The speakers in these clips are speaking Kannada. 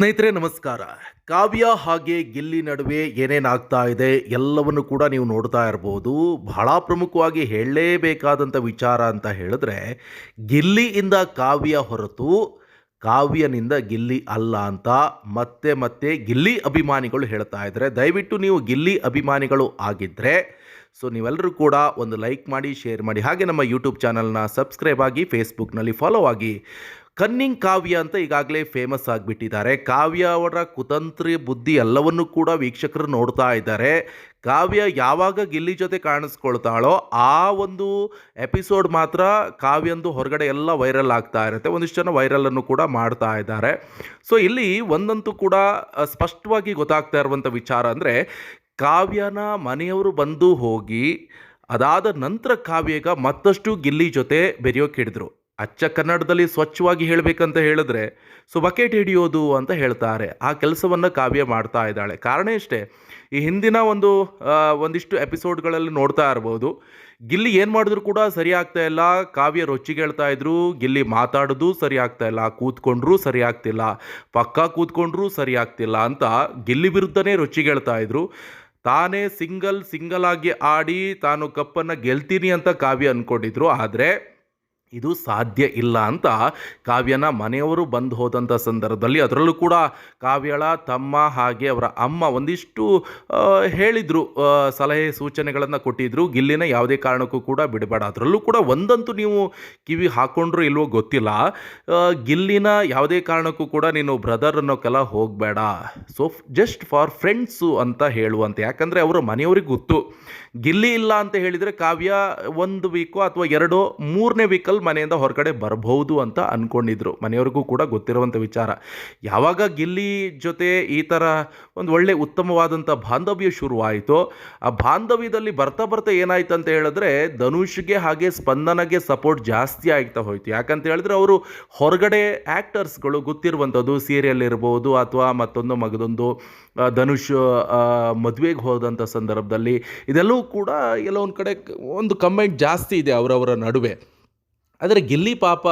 ಸ್ನೇಹಿತರೆ, ನಮಸ್ಕಾರ. ಕಾವ್ಯ ಹಾಗೆ ಗಿಲ್ಲಿ ನಡುವೆ ಏನೇನಾಗ್ತಾ ಇದೆ ಎಲ್ಲವನ್ನು ಕೂಡ ನೀವು ನೋಡ್ತಾ ಇರ್ಬೋದು. ಬಹಳ ಪ್ರಮುಖವಾಗಿ ಹೇಳಲೇಬೇಕಾದಂಥ ವಿಚಾರ ಅಂತ ಹೇಳಿದ್ರೆ, ಗಿಲ್ಲಿಯಿಂದ ಕಾವ್ಯ ಹೊರತು ಕಾವ್ಯನಿಂದ ಗಿಲ್ಲಿ ಅಲ್ಲ ಅಂತ ಮತ್ತೆ ಮತ್ತೆ ಗಿಲ್ಲಿ ಅಭಿಮಾನಿಗಳು ಹೇಳ್ತಾ ಇದ್ದಾರೆ. ದಯವಿಟ್ಟು ನೀವು ಗಿಲ್ಲಿ ಅಭಿಮಾನಿಗಳು ಆಗಿದ್ದರೆ ಸೊ ನೀವೆಲ್ಲರೂ ಕೂಡ ಒಂದು ಲೈಕ್ ಮಾಡಿ, ಶೇರ್ ಮಾಡಿ. ಹಾಗೆ ನಮ್ಮ ಯೂಟ್ಯೂಬ್ ಚಾನಲ್ನ ಸಬ್ಸ್ಕ್ರೈಬ್ ಆಗಿ ಫೇಸ್ಬುಕ್ನಲ್ಲಿ ಫಾಲೋ ಆಗಿ ಕನ್ನಿಂಗ್ ಕಾವ್ಯ ಅಂತ ಈಗಾಗಲೇ ಫೇಮಸ್ ಆಗಿಬಿಟ್ಟಿದ್ದಾರೆ. ಕಾವ್ಯ ಅವರ ಕುತಂತ್ರಿ ಬುದ್ಧಿ ಎಲ್ಲವನ್ನೂ ಕೂಡ ವೀಕ್ಷಕರು ನೋಡ್ತಾ ಇದ್ದಾರೆ. ಕಾವ್ಯ ಯಾವಾಗ ಗಿಲ್ಲಿ ಜೊತೆ ಕಾಣಿಸ್ಕೊಳ್ತಾಳೋ ಆ ಒಂದು ಎಪಿಸೋಡ್ ಮಾತ್ರ ಕಾವ್ಯಂದು ಹೊರಗಡೆ ಎಲ್ಲ ವೈರಲ್ ಆಗ್ತಾ ಇರುತ್ತೆ. ಒಂದಿಷ್ಟು ಜನ ವೈರಲನ್ನು ಕೂಡ ಮಾಡ್ತಾ ಇದ್ದಾರೆ. ಸೊ ಇಲ್ಲಿ ಒಂದಂತೂ ಕೂಡ ಸ್ಪಷ್ಟವಾಗಿ ಗೊತ್ತಾಗ್ತಾ ಇರುವಂಥ ವಿಚಾರ ಅಂದರೆ, ಕಾವ್ಯನ ಮನೆಯವರು ಬಂದು ಹೋಗಿ ಅದಾದ ನಂತರ ಕಾವ್ಯಗ ಮತ್ತಷ್ಟು ಗಿಲ್ಲಿ ಜೊತೆ ಬೆರೆಯೋಕೆ ಹಿಡಿದ್ರು. ಅಚ್ಚ ಕನ್ನಡದಲ್ಲಿ ಸ್ವಚ್ಛವಾಗಿ ಹೇಳಬೇಕಂತ ಹೇಳಿದ್ರೆ ಸೊ ಬಕೆಟ್ ಹಿಡಿಯೋದು ಅಂತ ಹೇಳ್ತಾರೆ. ಆ ಕೆಲಸವನ್ನು ಕಾವ್ಯ ಮಾಡ್ತಾ ಇದ್ದಾಳೆ. ಕಾರಣ ಇಷ್ಟೇ ಈ ಹಿಂದಿನ ಒಂದು ಒಂದಿಷ್ಟು ಎಪಿಸೋಡ್ಗಳಲ್ಲಿ ನೋಡ್ತಾ ಇರ್ಬೋದು. ಗಿಲ್ಲಿ ಏನು ಮಾಡಿದ್ರು ಕೂಡ ಸರಿ ಆಗ್ತಾ ಇಲ್ಲ. ಕಾವ್ಯ ರೊಚ್ಚಿಗೇಳ್ತಾ ಇದ್ರು, ಗಿಲ್ಲಿ ಮಾತಾಡೋದು ಸರಿ ಆಗ್ತಾ ಇಲ್ಲ. ಕೂತ್ಕೊಂಡ್ರೂ ಸರಿ ಆಗ್ತಿಲ್ಲ. ಪಕ್ಕ ಕೂತ್ಕೊಂಡ್ರೂ ಸರಿ ಆಗ್ತಿಲ್ಲ ಅಂತ ಗಿಲ್ಲಿ ವಿರುದ್ಧನೇ ರೊಚ್ಚಿಗೇಳ್ತಾ ಇದ್ರು. ತಾನೇ ಸಿಂಗಲ್ ಸಿಂಗಲ್ ಆಗಿ ಆಡಿ ತಾನು ಕಪ್ಪನ್ನು ಗೆಲ್ತೀನಿ ಅಂತ ಕಾವ್ಯ ಅಂದ್ಕೊಂಡಿದ್ರು ಆದರೆ ಇದು ಸಾಧ್ಯ ಇಲ್ಲ ಅಂತ ಕಾವ್ಯನ ಮನೆಯವರು ಬಂದು ಹೋದಂಥ ಸಂದರ್ಭದಲ್ಲಿ ಅದರಲ್ಲೂ ಕೂಡ ಕಾವ್ಯಳ ತಮ್ಮ ಹಾಗೆ ಅವರ ಅಮ್ಮ ಒಂದಿಷ್ಟು ಹೇಳಿದರು ಸಲಹೆ ಸೂಚನೆಗಳನ್ನು ಕೊಟ್ಟಿದ್ದರು ಗಿಲ್ಲಿನ ಯಾವುದೇ ಕಾರಣಕ್ಕೂ ಕೂಡ ಬಿಡಬೇಡ. ಅದರಲ್ಲೂ ಕೂಡ ಒಂದಂತೂ ನೀವು ಕಿವಿ ಹಾಕ್ಕೊಂಡ್ರು ಇಲ್ವೋ ಗೊತ್ತಿಲ್ಲ. ಗಿಲ್ಲಿನ ಯಾವುದೇ ಕಾರಣಕ್ಕೂ ಕೂಡ ನೀನು ಬ್ರದರ್ ಅನ್ನೋಕ್ಕೆಲ್ಲ ಹೋಗಬೇಡ. ಸೊ ಜಸ್ಟ್ ಫಾರ್ ಫ್ರೆಂಡ್ಸು ಅಂತ ಹೇಳುವಂತೆ. ಯಾಕಂದರೆ ಅವರ ಮನೆಯವ್ರಿಗೆ ಗೊತ್ತು. ಗಿಲ್ಲಿ ಇಲ್ಲ ಅಂತ ಹೇಳಿದರೆ ಕಾವ್ಯ ಒಂದು ವೀಕೋ ಅಥವಾ ಎರಡೋ ಮೂರನೇ ವೀಕಲ್ಲಿ ಮನೆಯಿಂದ ಹೊರಗಡೆ ಬರಬಹುದು ಅಂತ ಅಂದ್ಕೊಂಡಿದ್ರು ಮನೆಯವ್ರಿಗೂ ಕೂಡ ಗೊತ್ತಿರುವಂಥ ವಿಚಾರ. ಯಾವಾಗ ಗಿಲ್ಲಿ ಜೊತೆ ಈ ಥರ ಒಂದು ಒಳ್ಳೆ ಉತ್ತಮವಾದಂಥ ಬಾಂಧವ್ಯ ಶುರುವಾಯಿತು, ಆ ಬಾಂಧವ್ಯದಲ್ಲಿ ಬರ್ತಾ ಬರ್ತಾ ಏನಾಯ್ತು ಅಂತ ಹೇಳಿದ್ರೆ ಧನುಷ್ಗೆ ಹಾಗೆ ಸ್ಪಂದನಗೆ ಸಪೋರ್ಟ್ ಜಾಸ್ತಿ ಆಗ್ತಾ ಹೋಯ್ತು. ಯಾಕಂತ ಹೇಳಿದ್ರೆ ಅವರು ಹೊರಗಡೆ ಆ್ಯಕ್ಟರ್ಸ್ಗಳು ಗೊತ್ತಿರುವಂಥದ್ದು ಸೀರಿಯಲ್ ಇರ್ಬೋದು ಅಥವಾ ಮತ್ತೊಂದು ಮಗದೊಂದು ಧನುಷ್ ಮದುವೆಗೆ ಹೋದಂಥ ಸಂದರ್ಭದಲ್ಲಿ ಇದೆಲ್ಲವೂ ಕೂಡ ಎಲ್ಲ ಒಂದು ಕಡೆ ಒಂದು ಕಮೆಂಟ್ ಜಾಸ್ತಿ ಇದೆ ಅವರವರ ನಡುವೆ. ಆದರೆ ಗಿಲ್ಲಿ ಪಾಪ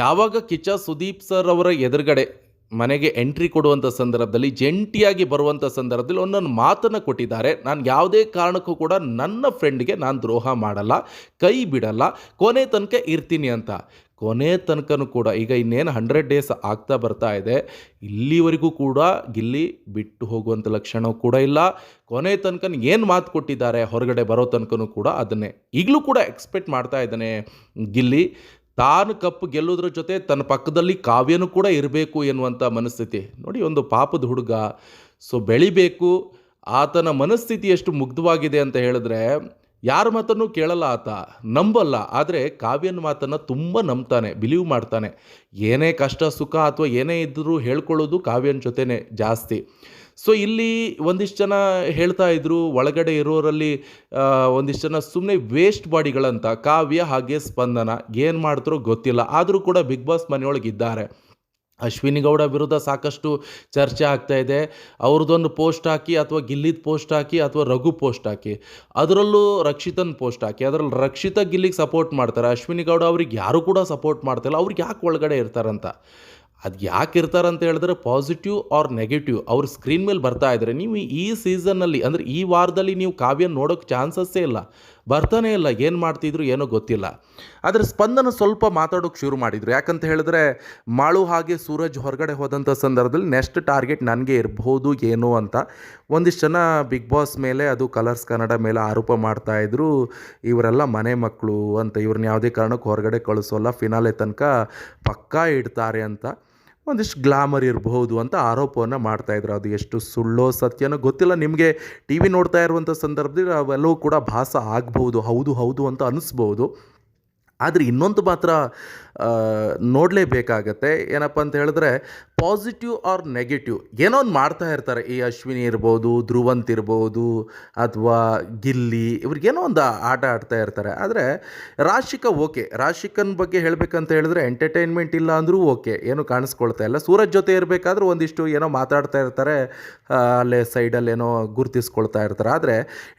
ಯಾವಾಗ ಕಿಚ್ಚ ಸುದೀಪ್ ಸರ್ ಅವರ ಎದುರುಗಡೆ ಮನೆಗೆ ಎಂಟ್ರಿ ಕೊಡುವಂಥ ಸಂದರ್ಭದಲ್ಲಿ, ಜಂಟಿಯಾಗಿ ಬರುವಂಥ ಸಂದರ್ಭದಲ್ಲಿ ಒಂದೊಂದು ಮಾತನ್ನು ಕೊಟ್ಟಿದ್ದಾರೆ. ನಾನು ಯಾವುದೇ ಕಾರಣಕ್ಕೂ ಕೂಡ ನನ್ನ ಫ್ರೆಂಡ್ಗೆ ನಾನು ದ್ರೋಹ ಮಾಡಲ್ಲ, ಕೈ ಬಿಡಲ್ಲ, ಕೊನೆ ತನಕ ಇರ್ತೀನಿ ಅಂತ. ಕೊನೆ ತನಕನೂ ಕೂಡ ಈಗ ಇನ್ನೇನು ಹಂಡ್ರೆಡ್ ಡೇಸ್ ಆಗ್ತಾ ಬರ್ತಾ ಇದೆ. ಇಲ್ಲಿವರೆಗೂ ಕೂಡ ಗಿಲ್ಲಿ ಬಿಟ್ಟು ಹೋಗುವಂಥ ಲಕ್ಷಣ ಕೂಡ ಇಲ್ಲ. ಕೊನೆ ತನಕ ಏನು ಮಾತು ಕೊಟ್ಟಿದ್ದಾರೆ ಹೊರಗಡೆ ಬರೋ ತನಕನೂ ಕೂಡ ಅದನ್ನೇ. ಈಗಲೂ ಕೂಡ ಎಕ್ಸ್ಪೆಕ್ಟ್ ಮಾಡ್ತಾ ಇದ್ದಾನೆ ಗಿಲ್ಲಿ. ತಾನು ಕಪ್ ಗೆಲ್ಲೋದ್ರ ಜೊತೆ ತನ್ನ ಪಕ್ಕದಲ್ಲಿ ಕಾವ್ಯನೂ ಕೂಡ ಇರಬೇಕು ಎನ್ನುವಂಥ ಮನಸ್ಥಿತಿ. ನೋಡಿ ಒಂದು ಪಾಪದ ಹುಡುಗ. ಸೊ ಬೆಳಿಬೇಕು. ಆತನ ಮನಸ್ಥಿತಿ ಎಷ್ಟು ಮುಗ್ಧವಾಗಿದೆ ಅಂತ ಹೇಳಿದ್ರೆ ಯಾರ ಮಾತನ್ನು ಕೇಳಲ್ಲ ಆತ, ನಂಬಲ್ಲ. ಆದರೆ ಕಾವ್ಯನ ಮಾತನ್ನು ತುಂಬ ನಂಬ್ತಾನೆ, ಬಿಲೀವ್ ಮಾಡ್ತಾನೆ. ಏನೇ ಕಷ್ಟ, ಸುಖ ಅಥವಾ ಏನೇ ಇದ್ದರೂ ಹೇಳ್ಕೊಳ್ಳೋದು ಕಾವ್ಯನ ಜೊತೆನೇ ಜಾಸ್ತಿ. ಸೊ ಇಲ್ಲಿ ಒಂದಿಷ್ಟು ಜನ ಹೇಳ್ತಾ ಇದ್ರು, ಒಳಗಡೆ ಇರೋರಲ್ಲಿ ಒಂದಿಷ್ಟು ಜನ ಸುಮ್ಮನೆ ವೇಸ್ಟ್ ಬಾಡಿಗಳಂತ ಕಾವ್ಯ ಹಾಗೆ ಸ್ಪಂದನ, ಏನು ಮಾಡ್ತಾರೋ ಗೊತ್ತಿಲ್ಲ. ಆದರೂ ಕೂಡ ಬಿಗ್ ಬಾಸ್ ಮನೆಯೊಳಗೆ ಇದ್ದಾರೆ ಅಶ್ವಿನಿ ಗೌಡ ವಿರುದ್ಧ ಸಾಕಷ್ಟು ಚರ್ಚೆ ಆಗ್ತಾ ಇದೆ. ಅವ್ರದ್ದೊಂದು ಪೋಸ್ಟ್ ಹಾಕಿ ಅಥವಾ ಗಿಲ್ಲಿದ ಪೋಸ್ಟ್ ಹಾಕಿ ಅಥವಾ ರಘು ಪೋಸ್ಟ್ ಹಾಕಿ, ಅದರಲ್ಲೂ ರಕ್ಷಿತನ್ ಪೋಸ್ಟ್ ಹಾಕಿ, ಅದರಲ್ಲಿ ರಕ್ಷಿತ ಗಿಲ್ಲಿಗೆ ಸಪೋರ್ಟ್ ಮಾಡ್ತಾರೆ. ಅಶ್ವಿನಿ ಗೌಡ ಅವ್ರಿಗೆ ಯಾರು ಕೂಡ ಸಪೋರ್ಟ್ ಮಾಡ್ತಿಲ್ಲ. ಅವ್ರಿಗೆ ಯಾಕೆ ಒಳಗಡೆ ಇರ್ತಾರಂತ? ಅದು ಯಾಕೆ ಇರ್ತಾರಂತ ಹೇಳಿದ್ರೆ ಪಾಸಿಟಿವ್ ಆರ್ ನೆಗೆಟಿವ್ ಅವ್ರ ಸ್ಕ್ರೀನ್ ಮೇಲೆ ಬರ್ತಾ ಇದ್ದಾರೆ ನೀವು ಈ ಸೀಸನ್ನಲ್ಲಿ ಅಂದರೆ ಈ ವಾರದಲ್ಲಿ ನೀವು ಕಾವ್ಯ ನೋಡೋಕ್ಕೆ ಚಾನ್ಸಸ್ಸೇ ಇಲ್ಲ. ಬರ್ತಾನೆ ಇಲ್ಲ, ಏನು ಮಾಡ್ತಿದ್ರು ಏನೋ ಗೊತ್ತಿಲ್ಲ. ಆದರೆ ಸ್ಪಂದನ ಸ್ವಲ್ಪ ಮಾತಾಡೋಕ್ಕೆ ಶುರು ಮಾಡಿದರು. ಯಾಕಂತ ಹೇಳಿದ್ರೆ, ಮಾಳು ಹಾಗೆ ಸೂರಜ್ ಹೊರಗಡೆ ಹೋದಂಥ ಸಂದರ್ಭದಲ್ಲಿ ನೆಕ್ಸ್ಟ್ ಟಾರ್ಗೆಟ್ ನನಗೆ ಇರಬಹುದು ಏನು ಅಂತ. ಒಂದಿಷ್ಟು ಜನ ಬಿಗ್ ಬಾಸ್ ಮೇಲೆ, ಅದು ಕಲರ್ಸ್ ಕನ್ನಡ ಮೇಲೆ ಆರೋಪ ಮಾಡ್ತಾಯಿದ್ರು ಇವರೆಲ್ಲ ಮನೆ ಮಕ್ಕಳು ಅಂತ ಇವ್ರನ್ನ ಯಾವುದೇ ಕಾರಣಕ್ಕೂ ಹೊರಗಡೆ ಕಳಿಸೋಲ್ಲ ಫಿನಾಲೆ ತನಕ ಪಕ್ಕಾ ಇಡ್ತಾರೆ ಅಂತ. ಒಂದಿಷ್ಟು ಗ್ಲಾಮರ್ ಇರಬಹುದು ಅಂತ ಆರೋಪವನ್ನು ಮಾಡ್ತಾಯಿದ್ರು ಅದು ಎಷ್ಟು ಸುಳ್ಳೋ ಸತ್ಯನೋ ಗೊತ್ತಿಲ್ಲ. ನಿಮಗೆ ಟಿ ವಿ ನೋಡ್ತಾ ಇರುವಂಥ ಸಂದರ್ಭದಲ್ಲಿ ಅವೆಲ್ಲವೂ ಕೂಡ ಭಾಸ ಆಗ್ಬೋದು ಹೌದು ಹೌದು ಅಂತ ಅನಿಸ್ಬೋದು ಆದರೆ ಇನ್ನೊಂದು ಮಾತ್ರ ನೋಡಲೇಬೇಕಾಗತ್ತೆ. ಏನಪ್ಪ ಅಂತ ಹೇಳಿದ್ರೆ ಪಾಸಿಟಿವ್ ಆರ್ ನೆಗೆಟಿವ್? ಏನೋ ಒಂದು ಮಾಡ್ತಾ ಇರ್ತಾರೆ. ಈ ಅಶ್ವಿನಿ ಇರ್ಬೋದು, ಧ್ರುವಂತ್ ಇರ್ಬೋದು, ಅಥವಾ ಗಿಲ್ಲಿ ಇವ್ರಿಗೇನೋ ಒಂದು ಆಟ ಆಡ್ತಾ ಇರ್ತಾರೆ. ಆದರೆ ರಾಶಿಕ ಓಕೆ. ರಾಶಿಕನ ಬಗ್ಗೆ ಹೇಳಬೇಕಂತ ಹೇಳಿದ್ರೆ ಎಂಟರ್ಟೈನ್ಮೆಂಟ್ ಇಲ್ಲ ಅಂದರೂ ಓಕೆ. ಏನು ಕಾಣಿಸ್ಕೊಳ್ತಾ ಇಲ್ಲ. ಸೂರಜ್ ಜೊತೆ ಇರಬೇಕಾದ್ರೂ ಒಂದಿಷ್ಟು ಏನೋ ಮಾತಾಡ್ತಾ ಇರ್ತಾರೆ. ಅಲ್ಲೇ ಸೈಡಲ್ಲಿ ಏನೋ ಗುರುತಿಸ್ಕೊಳ್ತಾ ಇರ್ತಾರೆ. ಆದರೆ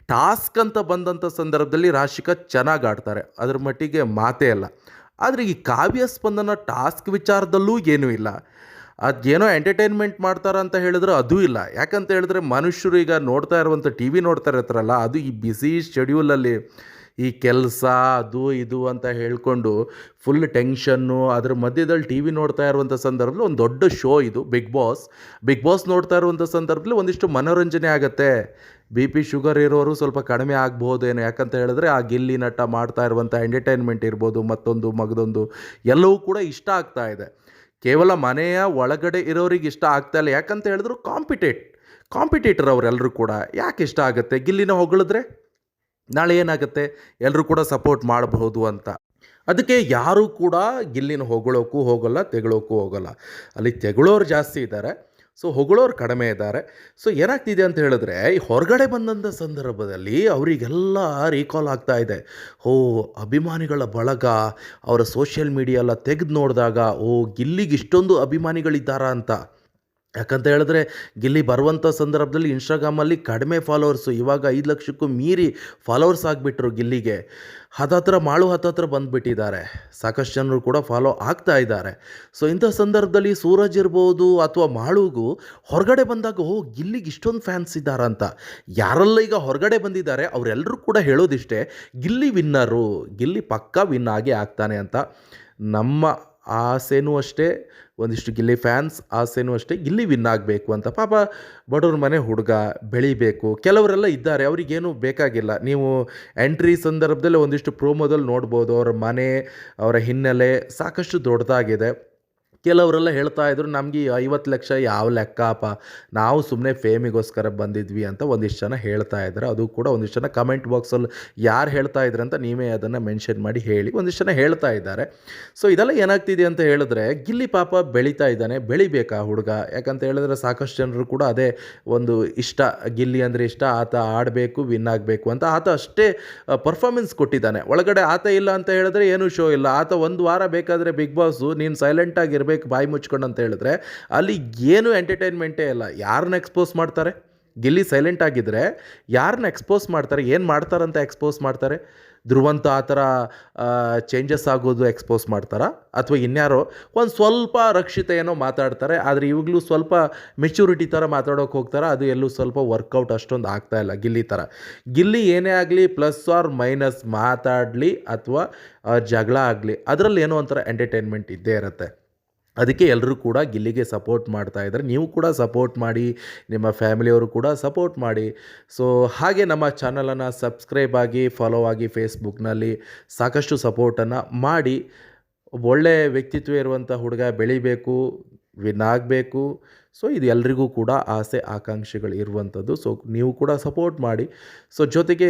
ಟಾಸ್ಕ್ ಅಂತ ಬಂದಂಥ ಸಂದರ್ಭದಲ್ಲಿ ರಾಶಿಕ ಚೆನ್ನಾಗಿ ಆಡ್ತಾರೆ. ಅದ್ರ ಮಟ್ಟಿಗೆ ಮಾತೇ ಇಲ್ಲ. ಆದರೆ ಈ ಕಾವ್ಯ ಸ್ಪಂದನ ಟಾಸ್ಕ್ ವಿಚಾರದಲ್ಲೂ ಏನೂ ಇಲ್ಲ. ಅದೇನೋ ಎಂಟರ್ಟೈನ್ಮೆಂಟ್ ಮಾಡ್ತಾರ ಅಂತ ಹೇಳಿದ್ರೆ ಅದೂ ಇಲ್ಲ. ಯಾಕಂತ ಹೇಳಿದ್ರೆ ಮನುಷ್ಯರು ಈಗ ನೋಡ್ತಾ ಇರುವಂಥ ಟಿ ವಿ ನೋಡ್ತಾ ಇರ್ತಾರಲ್ಲ ಅದು ಈ ಬಿಸಿ ಶೆಡ್ಯೂಲಲ್ಲಿ ಈ ಕೆಲಸ, ಅದು ಇದು ಅಂತ ಹೇಳ್ಕೊಂಡು ಫುಲ್ ಟೆನ್ಷನ್ನು ಅದ್ರ ಮಧ್ಯದಲ್ಲಿ ಟಿ ವಿ ನೋಡ್ತಾ ಇರುವಂಥ ಸಂದರ್ಭದಲ್ಲಿ ಒಂದು ದೊಡ್ಡ ಶೋ ಇದು ಬಿಗ್ ಬಾಸ್ ಬಿಗ್ ಬಾಸ್ ನೋಡ್ತಾ ಇರುವಂಥ ಸಂದರ್ಭದಲ್ಲಿ ಒಂದಿಷ್ಟು ಮನೋರಂಜನೆ ಆಗುತ್ತೆ. ಬಿ ಪಿ ಶುಗರ್ ಇರೋರು ಸ್ವಲ್ಪ ಕಡಿಮೆ ಆಗ್ಬೋದೇನೋ ಯಾಕಂತ ಹೇಳಿದ್ರೆ ಆ ಗಿಲ್ಲಿ ನಟ ಮಾಡ್ತಾ ಇರುವಂಥ ಎಂಟರ್ಟೈನ್ಮೆಂಟ್ ಇರ್ಬೋದು, ಮತ್ತೊಂದು, ಮಗದೊಂದು, ಎಲ್ಲವೂ ಕೂಡ ಇಷ್ಟ ಆಗ್ತಾ ಇದೆ. ಕೇವಲ ಮನೆಯ ಒಳಗಡೆ ಇರೋರಿಗೆ ಇಷ್ಟ ಆಗ್ತಾ ಇಲ್ಲ. ಯಾಕಂತ ಹೇಳಿದ್ರು ಕಾಂಪಿಟೇಟ್, ಕಾಂಪಿಟೇಟರ್ ಅವರೆಲ್ಲರೂ ಕೂಡ ಯಾಕೆ ಇಷ್ಟ ಆಗುತ್ತೆ? ಗಿಲ್ಲಿನ ಹೊಗಳಿದ್ರೆ ನಾಳೆ ಏನಾಗುತ್ತೆ? ಎಲ್ಲರೂ ಕೂಡ ಸಪೋರ್ಟ್ ಮಾಡಬಹುದು ಅಂತ. ಅದಕ್ಕೆ ಯಾರೂ ಕೂಡ ಗಿಲ್ಲಿನ ಹೊಗಳೋಕ್ಕೂ ಹೋಗಲ್ಲ, ತೆಗಳೋಕ್ಕೂ ಹೋಗಲ್ಲ. ಅಲ್ಲಿ ತೆಗಳೋರು ಜಾಸ್ತಿ ಇದ್ದಾರೆ. ಸೊ ಹೊಗಳೋರು ಕಡಿಮೆ ಇದ್ದಾರೆ. ಸೊ ಏನಾಗ್ತಿದೆ ಅಂತ ಹೇಳಿದ್ರೆ, ಈ ಹೊರಗಡೆ ಬಂದಂಥ ಸಂದರ್ಭದಲ್ಲಿ ಅವರಿಗೆಲ್ಲ ರೀಕಾಲ್ ಆಗ್ತಾ ಇದೆ. ಓ ಅಭಿಮಾನಿಗಳ ಬಳಗ, ಅವರ ಸೋಷಿಯಲ್ ಮೀಡಿಯಾ ಎಲ್ಲ ತೆಗೆದು ನೋಡಿದಾಗ, ಓ ಗಿಲ್ಲಿಗೆ ಇಷ್ಟೊಂದು ಅಭಿಮಾನಿಗಳಿದ್ದಾರಾ ಅಂತ. ಯಾಕಂತ ಹೇಳಿದ್ರೆ ಗಿಲ್ಲಿ ಬರುವಂಥ ಸಂದರ್ಭದಲ್ಲಿ ಇನ್ಸ್ಟಾಗ್ರಾಮಲ್ಲಿ ಕಡಿಮೆ ಫಾಲೋವರ್ಸು ಇವಾಗ ಐದು ಲಕ್ಷಕ್ಕೂ ಮೀರಿ ಫಾಲೋವರ್ಸ್ ಆಗಿಬಿಟ್ರು ಗಿಲ್ಲಿಗೆ. ಹತ್ತತ್ರ ಮಾಳು ಹತ್ತತ್ರ ಬಂದುಬಿಟ್ಟಿದ್ದಾರೆ. ಸಾಕಷ್ಟು ಜನರು ಕೂಡ ಫಾಲೋ ಆಗ್ತಾ ಇದ್ದಾರೆ. ಸೊ ಇಂಥ ಸಂದರ್ಭದಲ್ಲಿ ಸೂರಜ್ ಇರ್ಬೋದು ಅಥವಾ ಮಾಳುಗೂ ಹೊರಗಡೆ ಬಂದಾಗ ಓ ಗಿಲ್ಲಿಗೆ ಇಷ್ಟೊಂದು ಫ್ಯಾನ್ಸ್ ಇದ್ದಾರಂತ. ಯಾರೆಲ್ಲ ಈಗ ಹೊರಗಡೆ ಬಂದಿದ್ದಾರೆ ಅವರೆಲ್ಲರೂ ಕೂಡ ಹೇಳೋದಿಷ್ಟೇ, ಗಿಲ್ಲಿ ವಿನ್ನರು ಗಿಲ್ಲಿ ಪಕ್ಕಾ ವಿನ್ ಆಗೇ ಆಗ್ತಾನೆ ಅಂತ ನಮ್ಮ ಆಸೆನೂ ಅಷ್ಟೇ, ಒಂದಿಷ್ಟು ಗಿಲ್ಲಿ ಫ್ಯಾನ್ಸ್ ಆಸೆನೂ ಅಷ್ಟೇ, ಗಿಲ್ಲಿ ವಿನ್ ಆಗಬೇಕು ಅಂತ. ಪಾಪ ಬಡವ್ರ ಮನೆ ಹುಡುಗ ಬೆಳಿಬೇಕು. ಕೆಲವರೆಲ್ಲ ಇದ್ದಾರೆ, ಅವರಿಗೇನು ಬೇಕಾಗಿಲ್ಲ. ನೀವು ಎಂಟ್ರಿ ಸಂದರ್ಭದಲ್ಲಿ ಒಂದಿಷ್ಟು ಪ್ರೋಮೋದಲ್ಲಿ ನೋಡ್ಬೋದು, ಅವರ ಮನೆ, ಅವರ ಹಿನ್ನೆಲೆ ಸಾಕಷ್ಟು ದೊಡ್ಡದಾಗಿದೆ. ಕೆಲವರೆಲ್ಲ ಹೇಳ್ತಾ ಇದ್ರು, ನಮಗೆ ಐವತ್ತು ಲಕ್ಷ ಯಾವ ಲೆಕ್ಕಪ್ಪ ನಾವು ಸುಮ್ಮನೆ ಫೇಮಿಗೋಸ್ಕರ ಬಂದಿದ್ವಿ ಅಂತ ಒಂದಿಷ್ಟು ಜನ ಹೇಳ್ತಾ ಇದ್ದಾರೆ ಅದು ಕೂಡ ಒಂದಿಷ್ಟು ಜನ ಕಮೆಂಟ್ ಬಾಕ್ಸಲ್ಲಿ ಯಾರು ಹೇಳ್ತಾ ಇದ್ರು ಅಂತ ನೀವೇ ಅದನ್ನು ಮೆನ್ಷನ್ ಮಾಡಿ ಹೇಳಿ ಒಂದಿಷ್ಟು ಜನ ಹೇಳ್ತಾ ಇದ್ದಾರೆ. ಸೊ ಇದೆಲ್ಲ ಏನಾಗ್ತಿದೆ ಅಂತ ಹೇಳಿದ್ರೆ, ಗಿಲ್ಲಿ ಪಾಪ ಬೆಳೀತಾ ಇದ್ದಾನೆ. ಬೆಳಿಬೇಕಾ ಹುಡುಗ? ಯಾಕಂತ ಹೇಳಿದ್ರೆ ಸಾಕಷ್ಟು ಜನರು ಕೂಡ ಅದೇ ಒಂದು ಇಷ್ಟ, ಗಿಲ್ಲಿ ಅಂದರೆ ಇಷ್ಟ, ಆತ ಆಡಬೇಕು, ವಿನ್ ಆಗಬೇಕು ಅಂತ ಆತ ಅಷ್ಟೇ ಪರ್ಫಾರ್ಮೆನ್ಸ್ ಕೊಟ್ಟಿದ್ದಾನೆ. ಒಳಗಡೆ ಆತ ಇಲ್ಲ ಅಂತ ಹೇಳಿದ್ರೆ ಏನೂ ಶೋ ಇಲ್ಲ. ಆತ ಒಂದು ವಾರ ಬೇಕಾದರೆ ಬಿಗ್ ಬಾಸು, ನೀನು ಸೈಲೆಂಟಾಗಿ ಇರಬೇಕು ಬಾಯಿ ಮುಚ್ಕೊಂಡು ಅಂತ ಹೇಳಿದ್ರೆ, ಅಲ್ಲಿ ಏನು ಎಂಟರ್ಟೈನ್ಮೆಂಟೇ ಇಲ್ಲ. ಯಾರನ್ನ ಎಕ್ಸ್ಪೋಸ್ ಮಾಡ್ತಾರೆ? ಗಿಲ್ಲಿ ಸೈಲೆಂಟ್ ಆಗಿದ್ದರೆ ಯಾರನ್ನ ಎಕ್ಸ್ಪೋಸ್ ಮಾಡ್ತಾರೆ? ಏನು ಮಾಡ್ತಾರಂತ ಎಕ್ಸ್ಪೋಸ್ ಮಾಡ್ತಾರೆ? ಧ್ರುವಂತ ಆ ಥರ ಚೇಂಜಸ್ ಆಗೋದು ಎಕ್ಸ್ಪೋಸ್ ಮಾಡ್ತಾರಾ? ಅಥವಾ ಇನ್ಯಾರೋ ಒಂದು ಸ್ವಲ್ಪ ರಕ್ಷಿತ ಏನೋ ಮಾತಾಡ್ತಾರೆ, ಆದರೆ ಇವಾಗಲೂ ಸ್ವಲ್ಪ ಮೆಚ್ಯೂರಿಟಿ ಥರ ಮಾತಾಡೋಕೆ ಹೋಗ್ತಾರೆ? ಅದು ಎಲ್ಲೂ ಸ್ವಲ್ಪ ವರ್ಕೌಟ್ ಅಷ್ಟೊಂದು ಆಗ್ತಾ ಇಲ್ಲ ಗಿಲ್ಲಿ ಥರ ಗಿಲ್ಲಿ ಏನೇ ಆಗಲಿ ಪ್ಲಸ್ ಆರ್ ಮೈನಸ್ ಮಾತಾಡಲಿ ಅಥವಾ ಜಗಳ ಆಗಲಿ, ಅದರಲ್ಲಿ ಏನೋ ಒಂಥರ ಎಂಟರ್ಟೈನ್ಮೆಂಟ್ ಇದ್ದೇ ಇರುತ್ತೆ. ಅದಕ್ಕೆ ಎಲ್ಲರೂ ಕೂಡ ಗಿಲ್ಲಿಗೆ ಸಪೋರ್ಟ್ ಮಾಡ್ತಾ ಇದ್ದಾರೆ. ನೀವು ಕೂಡ ಸಪೋರ್ಟ್ ಮಾಡಿ, ನಿಮ್ಮ ಫ್ಯಾಮಿಲಿಯವರು ಕೂಡ ಸಪೋರ್ಟ್ ಮಾಡಿ. ಸೊ ಹಾಗೆ ನಮ್ಮ ಚಾನಲನ್ನು ಸಬ್ಸ್ಕ್ರೈಬ್ ಆಗಿ ಫಾಲೋ ಆಗಿ ಫೇಸ್ಬುಕ್ನಲ್ಲಿ ಸಾಕಷ್ಟು ಸಪೋರ್ಟನ್ನು ಮಾಡಿ. ಒಳ್ಳೆ ವ್ಯಕ್ತಿತ್ವ ಇರುವಂಥ ಹುಡುಗ ಬೆಳಿಬೇಕು ವಿನ್ ಆಗಬೇಕು. ಸೊ ಇದು ಎಲ್ರಿಗೂ ಕೂಡ ಆಸೆ, ಆಕಾಂಕ್ಷೆಗಳು ಇರುವಂಥದ್ದು ಸೊ ನೀವು ಕೂಡ ಸಪೋರ್ಟ್ ಮಾಡಿ. ಸೊ ಜೊತೆಗೆ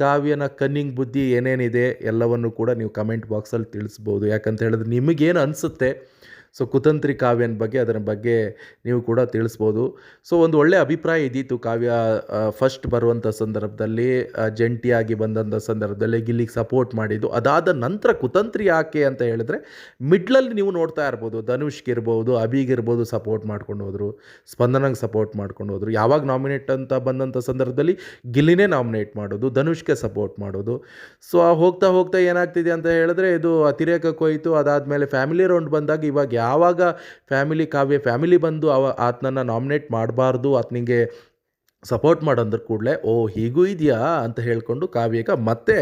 ಕಾವ್ಯನ ಕನ್ನಿಂಗ್ ಬುದ್ಧಿ ಏನೇನಿದೆ ಎಲ್ಲವನ್ನು ಕೂಡ ನೀವು ಕಮೆಂಟ್ ಬಾಕ್ಸಲ್ಲಿ ತಿಳಿಸ್ಬೋದು. ಯಾಕಂತ ಹೇಳಿದ್ರೆ ನಿಮಗೇನು ಅನಿಸುತ್ತೆ? ಸೊ ಕುತಂತ್ರಿ ಕಾವ್ಯನ ಬಗ್ಗೆ ಅದರ ಬಗ್ಗೆ ನೀವು ಕೂಡ ತಿಳಿಸ್ಬೋದು. ಸೊ ಒಂದು ಒಳ್ಳೆಯ ಅಭಿಪ್ರಾಯ ಇದ್ದಿತ್ತು ಕಾವ್ಯ. ಫಸ್ಟ್ ಬರುವಂಥ ಸಂದರ್ಭದಲ್ಲಿ ಜಂಟಿಯಾಗಿ ಬಂದಂಥ ಸಂದರ್ಭದಲ್ಲಿ ಗಿಲ್ಲಿಗೆ ಸಪೋರ್ಟ್ ಮಾಡಿದ್ದು. ಅದಾದ ನಂತರ ಕುತಂತ್ರಿ ಯಾಕೆ ಅಂತ ಹೇಳಿದ್ರೆ ಮಿಡ್ಲಲ್ಲಿ ನೀವು ನೋಡ್ತಾ ಇರ್ಬೋದು. ಧನುಷ್ಗೆ ಇರ್ಬೋದು ಅಭಿಗಿರ್ಬೋದು ಸಪೋರ್ಟ್ ಮಾಡ್ಕೊಂಡು ಹೋದರು. ಸ್ಪಂದನಂಗೆ ಸಪೋರ್ಟ್ ಮಾಡ್ಕೊಂಡು ಹೋದರು. ಯಾವಾಗ ನಾಮಿನೇಟ್ ಅಂತ ಬಂದಂಥ ಸಂದರ್ಭದಲ್ಲಿ ಗಿಲ್ಲಿನೇ ನಾಮಿನೇಟ್ ಮಾಡೋದು, ಧನುಷ್ಗೆ ಸಪೋರ್ಟ್ ಮಾಡೋದು. ಸೊ ಹೋಗ್ತಾ ಹೋಗ್ತಾ ಏನಾಗ್ತಿದೆ ಅಂತ ಹೇಳಿದ್ರೆ, ಇದು ಅತಿರೇಕಕ್ಕೆ ಹೋಯಿತು ಅದಾದಮೇಲೆ ಫ್ಯಾಮಿಲಿ ರೌಂಡ್ ಬಂದಾಗ ಇವಾಗ ಯಾವಾಗ ಫ್ಯಾಮಿಲಿ ಕಾವ್ಯ, ಫ್ಯಾಮಿಲಿ ಬಂದು ಅವ, ಆತನನ್ನು ನಾಮಿನೇಟ್ ಮಾಡಬಾರ್ದು ಆತನಿಗೆ ಸಪೋರ್ಟ್ ಮಾಡಂದ್ರೆ ಕೂಡಲೇ, ಓ, ಹೀಗೂ ಇದೆಯಾ ಅಂತ ಹೇಳಿಕೊಂಡು ಕಾವ್ಯಕ ಮತ್ತೆ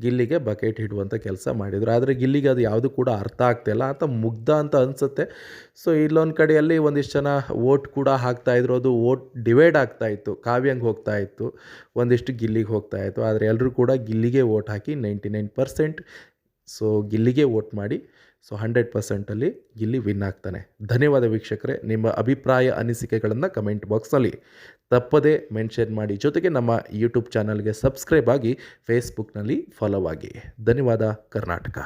ಗಿಲ್ಲಿಗೆ ಬಕೆಟ್ ಹಿಡುವಂಥ ಕೆಲಸ ಮಾಡಿದರು. ಆದರೆ ಗಿಲ್ಲಿಗೆ ಅದು ಯಾವುದು ಕೂಡ ಅರ್ಥ ಆಗ್ತಾಯಿಲ್ಲ ಅಂತ ಮುಗ್ಧ ಅಂತ ಅನಿಸುತ್ತೆ. ಸೊ ಇಲ್ಲೊಂದು ಕಡೆಯಲ್ಲಿ ಒಂದಿಷ್ಟು ಜನ ವೋಟ್ ಕೂಡ ಹಾಕ್ತಾಯಿದ್ರು ಅದು ವೋಟ್ ಡಿವೈಡ್ ಆಗ್ತಾಯಿತ್ತು ಕಾವ್ಯಂಗೆ ಹೋಗ್ತಾ ಇತ್ತು. ಒಂದಿಷ್ಟು ಗಿಲ್ಲಿಗೆ ಹೋಗ್ತಾ ಇತ್ತು. ಆದರೆ ಎಲ್ಲರೂ ಕೂಡ ಗಿಲ್ಲಿಗೆ ವೋಟ್ ಹಾಕಿ ನೈಂಟಿ ನೈನ್ ಪರ್ಸೆಂಟ್ ಸೊ ಗಿಲ್ಲಿಗೆ ವೋಟ್ ಮಾಡಿ ಸೊ ಹಂಡ್ರೆಡ್ ಪರ್ಸೆಂಟಲ್ಲಿ ಇಲ್ಲಿ ವಿನ್ ಆಗ್ತಾನೆ. ಧನ್ಯವಾದ ವೀಕ್ಷಕರೇ. ನಿಮ್ಮ ಅಭಿಪ್ರಾಯ, ಅನಿಸಿಕೆಗಳನ್ನು ಕಮೆಂಟ್ ಬಾಕ್ಸ್ನಲ್ಲಿ ತಪ್ಪದೇ ಮೆನ್ಷನ್ ಮಾಡಿ. ಜೊತೆಗೆ ನಮ್ಮ ಯೂಟ್ಯೂಬ್ ಚಾನಲ್ಗೆ ಸಬ್ಸ್ಕ್ರೈಬ್ ಆಗಿ ಫೇಸ್ಬುಕ್ನಲ್ಲಿ ಫಾಲೋ ಆಗಿ. ಧನ್ಯವಾದ, ಕರ್ನಾಟಕ.